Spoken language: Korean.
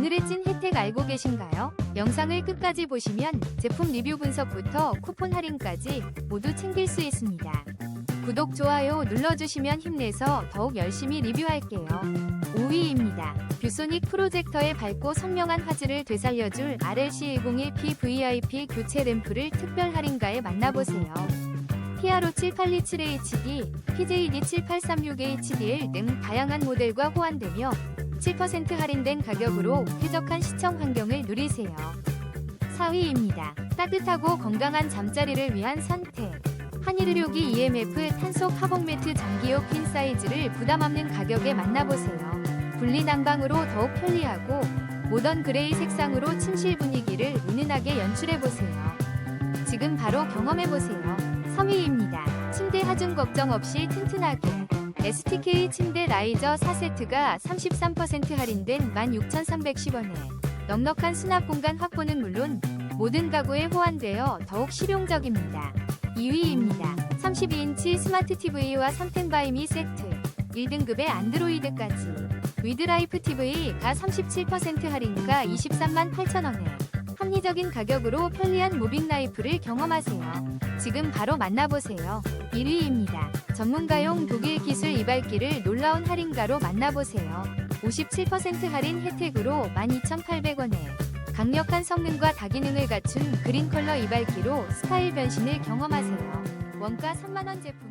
오늘의 찐 혜택 알고 계신가요? 영상을 끝까지 보시면 제품 리뷰 분석부터 쿠폰 할인까지 모두 챙길 수 있습니다. 구독, 좋아요 눌러주시면 힘내서 더욱 열심히 리뷰할게요. 5위입니다. 뷰소닉 프로젝터의 밝고 선명한 화질을 되살려줄 RLC101P VIP 교체 램프를 특별 할인가에 만나보세요. PRO 7827HD, PJD 7836HDL 등 다양한 모델과 호환되며 7% 할인된 가격으로 쾌적한 시청 환경을 누리세요. 4위입니다. 따뜻하고 건강한 잠자리를 위한 선택. 한일의료기 EMF 탄소 카본 매트 장기용 퀸 사이즈를 부담 없는 가격에 만나보세요. 분리 난방으로 더욱 편리하고 모던 그레이 색상으로 침실 분위기를 은은하게 연출해보세요. 지금 바로 경험해보세요. 3위입니다. 침대 하중 걱정 없이 튼튼하게. STK 침대 라이저 4세트가 33% 할인된 16,310원에 넉넉한 수납 공간 확보는 물론 모든 가구에 호환되어 더욱 실용적입니다. 2위입니다. 32인치 스마트 TV와 3템 바이미 세트 1등급의 안드로이드까지 위드라이프 TV가 37% 할인가 23만 8천원에 합리적인 가격으로 편리한 무빙 라이프를 경험하세요. 지금 바로 만나보세요. 1위입니다. 전문가용 독일 기술 이발기를 놀라운 할인가로 만나보세요. 57% 할인 혜택으로 12,800원에 강력한 성능과 다기능을 갖춘 그린 컬러 이발기로 스타일 변신을 경험하세요. 원가 3만원 제품